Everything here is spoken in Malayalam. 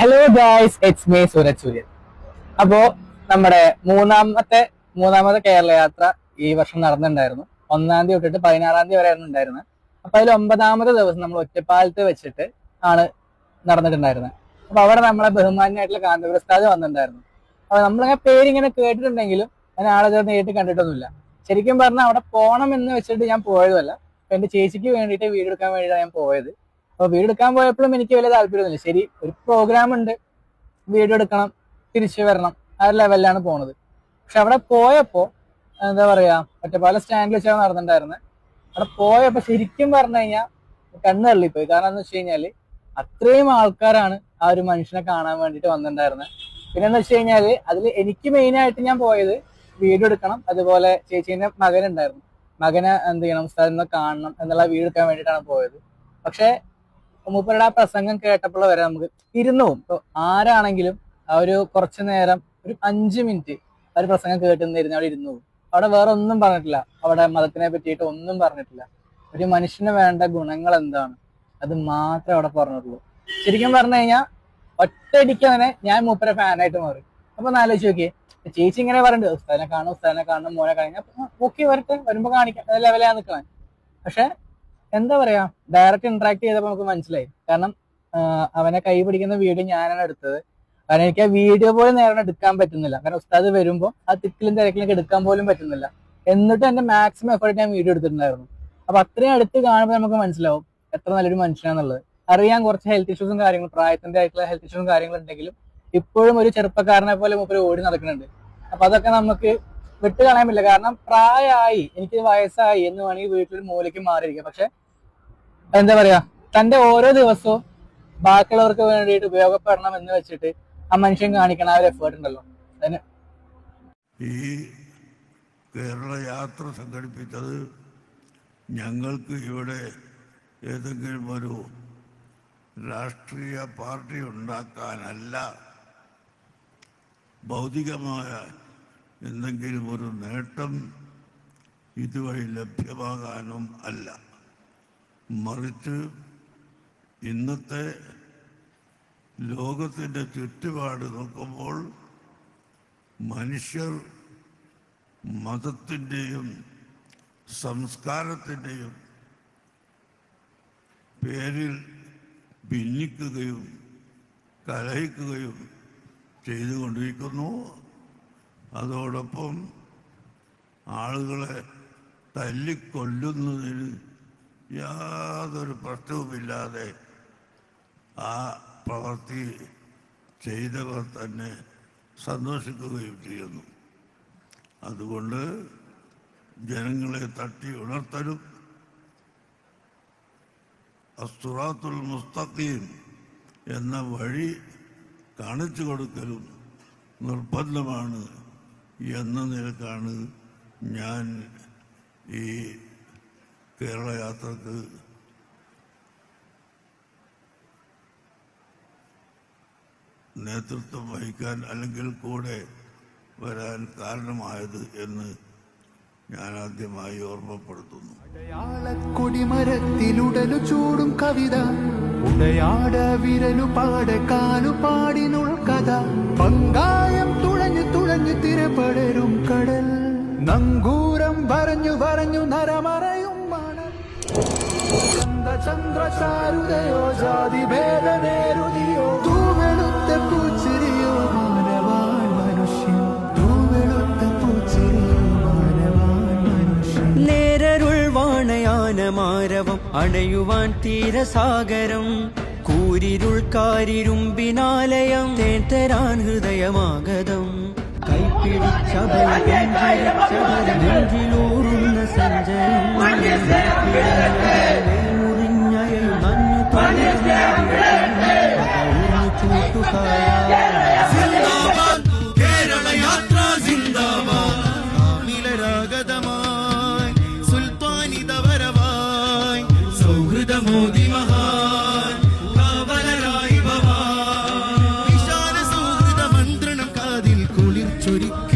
Hello guys it's me Suraj Suryan അപ്പോ നമ്മുടെ മൂന്നാമത്തെ മൂന്നാമത്തെ കേരള യാത്ര ഈ വർഷം നടന്നിട്ടുണ്ടായിരുന്നു. ഒന്നാം തീയതി തൊട്ടിട്ട് പതിനാറാം തീയതി വരെയാണ് ഉണ്ടായിരുന്നത്. അപ്പൊ അതിൽ ഒമ്പതാമത്തെ ദിവസം നമ്മൾ ഒറ്റപ്പാലത്ത് വെച്ചിട്ട് ആണ് നടന്നിട്ടുണ്ടായിരുന്നത്. അപ്പൊ അവിടെ നമ്മളെ ബഹുമാന്യമായിട്ടുള്ള കാന്തപുരസ്താദ് വന്നിട്ടുണ്ടായിരുന്നു. അപ്പൊ നമ്മളിങ്ങനെ പേരിങ്ങനെ കേട്ടിട്ടുണ്ടെങ്കിലും ഞാൻ ആളെ ചേർന്ന് നേരിട്ട് കണ്ടിട്ടൊന്നുമില്ല. ശരിക്കും പറഞ്ഞാൽ അവിടെ പോകണം എന്ന് വെച്ചിട്ട് ഞാൻ പോയതല്ല അപ്പൊ എന്റെ ചേച്ചിക്ക് വേണ്ടിയിട്ട് വീട് എടുക്കാൻ വേണ്ടിയിട്ടാണ് ഞാൻ പോയത്. അപ്പൊ വീട് എടുക്കാൻ പോയപ്പോഴും എനിക്ക് വലിയ താല്പര്യമൊന്നുമില്ല. ശരി ഒരു പ്രോഗ്രാം ഉണ്ട്. വീഡിയോ എടുക്കണം തിരിച്ചു വരണം. ആ ഒരു ലെവലിലാണ് പോണത്. പക്ഷെ അവിടെ പോയപ്പോ എന്താ പറയാ ഒറ്റപ്പാല സ്റ്റാൻഡിൽ വെച്ചാണ് നടന്നിട്ടുണ്ടായിരുന്നത് അവിടെ പോയപ്പോ ശരിക്കും പറഞ്ഞു കഴിഞ്ഞാൽ കണ്ണ് തള്ളിപ്പോയി. കാരണം എന്ന് വെച്ച് കഴിഞ്ഞാൽ അത്രയും ആൾക്കാരാണ് ആ ഒരു മനുഷ്യനെ കാണാൻ വേണ്ടിട്ട് വന്നിട്ടുണ്ടായിരുന്നത് പിന്നെന്ന് വെച്ച് കഴിഞ്ഞാൽ അതിൽ എനിക്ക് മെയിൻ ആയിട്ട് ഞാൻ പോയത് വീഡിയോ എടുക്കണം അതുപോലെ ചേച്ചീന്റെ മകനുണ്ടായിരുന്നു മകനെ എന്ത് ചെയ്യണം സ്ഥലം കാണണം എന്നുള്ള വീഡിയോ എടുക്കാൻ വേണ്ടിയിട്ടാണ് പോയത്. പക്ഷെ മൂപ്പരുടെ ആ പ്രസംഗം കേട്ടപ്പോൾ വരെ നമുക്ക് ഇരുന്നു പോകും ഇപ്പൊ ആരാണെങ്കിലും ആ ഒരു കുറച്ചു നേരം ഒരു അഞ്ച് മിനിറ്റ് ആ ഒരു പ്രസംഗം കേട്ടുന്നിരുന്ന് അവിടെ ഇരുന്നു അവിടെ വേറെ ഒന്നും പറഞ്ഞിട്ടില്ല. അവിടെ മതത്തിനെ പറ്റിയിട്ട് ഒന്നും പറഞ്ഞിട്ടില്ല. ഒരു മനുഷ്യന് വേണ്ട ഗുണങ്ങൾ എന്താണ്? അത് മാത്രമേ അവിടെ പറഞ്ഞിട്ടുള്ളൂ. ശരിക്കും പറഞ്ഞു കഴിഞ്ഞാൽ ഒറ്റയടിക്ക് അങ്ങനെ ഞാൻ മൂപ്പരെ ഫാനായിട്ട് മാറി. അപ്പൊ ആലോചിച്ച് നോക്കിയേ. ചേച്ചി ഇങ്ങനെ പറയുന്നുണ്ട് ഉസ്താദിനെ കാണും ഉസ്താദിനെ കാണും മോനെ കാണിക്കാം ഓക്കെ വരട്ടെ. വരുമ്പോ കാണിക്കാം. ലെവലാ നിൽക്കണേ പക്ഷെ എന്താ പറയാ ഡയറക്റ്റ് ഇന്ററാക്ട് ചെയ്തപ്പോ നമുക്ക് മനസ്സിലായി. കാരണം അവനെ കൈ പിടിക്കുന്ന വീഡിയോ ഞാനാണ് എടുത്തത്. കാരണം എനിക്ക് ആ വീഡിയോ പോലും നേരെ എടുക്കാൻ പറ്റുന്നില്ല. കാരണം ഉസ്താദ് വരുമ്പോൾ ആ തിക്കിലും തിരക്കിലും എടുക്കാൻ പോലും പറ്റുന്നില്ല. എന്നിട്ട് എന്റെ മാക്സിമം എഫേർട്ട് ഞാൻ വീഡിയോ എടുത്തിട്ടുണ്ടായിരുന്നു. അപ്പൊ അത്രയും അടുത്ത് കാണുമ്പോൾ നമുക്ക് മനസ്സിലാവും എത്ര നല്ലൊരു മനുഷ്യനാണെന്നുള്ളത് അറിയാൻ കുറച്ച് ഹെൽത്ത് ഇഷ്യൂസും കാര്യങ്ങളും പ്രായത്തിന്റെ ആയിട്ടുള്ള ഹെൽത്ത് ഇഷ്യൂസും കാര്യങ്ങളും ഉണ്ടെങ്കിലും ഇപ്പോഴും ഒരു ചെറുപ്പക്കാരനെ പോലെ മൂപ്പര് ഓടി നടക്കുന്നുണ്ട്. അപ്പൊ അതൊക്കെ നമുക്ക് വിട്ട് പറ്റില്ല. കാരണം പ്രായമായി എനിക്ക് വയസ്സായി എന്ന് വേണമെങ്കിൽ വീട്ടിൽ മൂലയ്ക്ക് മാറിയിരിക്കാം. പക്ഷെ എന്താ പറയാ തന്റെ ഓരോ ദിവസവും ബാക്കിയുള്ളവർക്ക് വേണ്ടിയിട്ട് ഉപയോഗപ്പെടണം എന്ന് വെച്ചിട്ട് ആ മനുഷ്യൻ കാണിക്കണ ആ ഒരു എഫേർട്ട് ഉണ്ടല്ലോ. അതിന് ഈ കേരള യാത്ര സംഘടിപ്പിച്ചത് ഞങ്ങൾക്ക് ഇവിടെ ഏതെങ്കിലും ഒരു രാഷ്ട്രീയ പാർട്ടി ഉണ്ടാക്കാനല്ല ഭൗതികമായ എന്തെങ്കിലും ഒരു നേട്ടം ഇതുവഴി ലഭ്യമാകാനും അല്ല. മറിച്ച് ഇന്നത്തെ ലോകത്തിന്റെ ചുറ്റുപാട് നോക്കുമ്പോൾ മനുഷ്യർ മതത്തിന്റെയും സംസ്കാരത്തിന്റെയും പേരിൽ ഭിന്നിക്കുകയും കലഹിക്കുകയും ചെയ്തുകൊണ്ടിരിക്കുന്നു. അതോടൊപ്പം ആളുകളെ തല്ലിക്കൊല്ലുന്നതിന് യാതൊരു പ്രശ്നവുമില്ലാതെ ആ പ്രവൃത്തി ചെയ്തവർ തന്നെ സന്തോഷിക്കുകയും ചെയ്യുന്നു. അതുകൊണ്ട് ജനങ്ങളെ തട്ടി ഉണർത്തലും അസ്തുറാത്തുൽ മുസ്തഖീം എന്ന വഴി കാണിച്ചു കൊടുക്കലും നിർബന്ധമാണ് എന്ന നിലക്കാണ് ഞാൻ ഈ കേരള യാത്രയ്ക്ക് നേതൃത്വം വഹിക്കാൻ അല്ലെങ്കിൽ കൂടെ വരാൻ കാരണമായത് എന്ന് ഞാൻ ആദ്യമായി ഓർമ്മപ്പെടുത്തുന്നു. കൊടിമരത്തിലുടലു ചൂടും കവിത ഉടയാട വിരലു പാട കാലു പാടിനുൾ കഥ പങ്കായം തുഴഞ്ഞു തുഴഞ്ഞു തിരപടരും കടൽ. നങ്കൂരം പറഞ്ഞു പറഞ്ഞു നരമറയും ചന്ദ്രചാരുതയോ ജാതി ഭേദനേരുതിയോ തൂവെളുത്ത പൂച്ചിരിയോ മാനവാൻ മനുഷ്യൻ. തൂവെളുത്ത പൂച്ചിരിയോ മാനവാൻ മനുഷ്യൻ. നേരരുൾ വാണയാന മാരവം അണയുവാൻ തീരസാഗരം. കൂരിരുൾ കാരിരുമ്പിനാലയം തേത്തരാൻ ഹൃദയമാഗതം. കൈപ്പിടിച്ചൂറുന്ന സഞ്ചയം. മോദി മഹാൻ കാവലരായി ഭവാൻ വിശാല സൗഹൃദ മന്ത്രണം കാതിൽ കുളിർ ചൊരിക്ക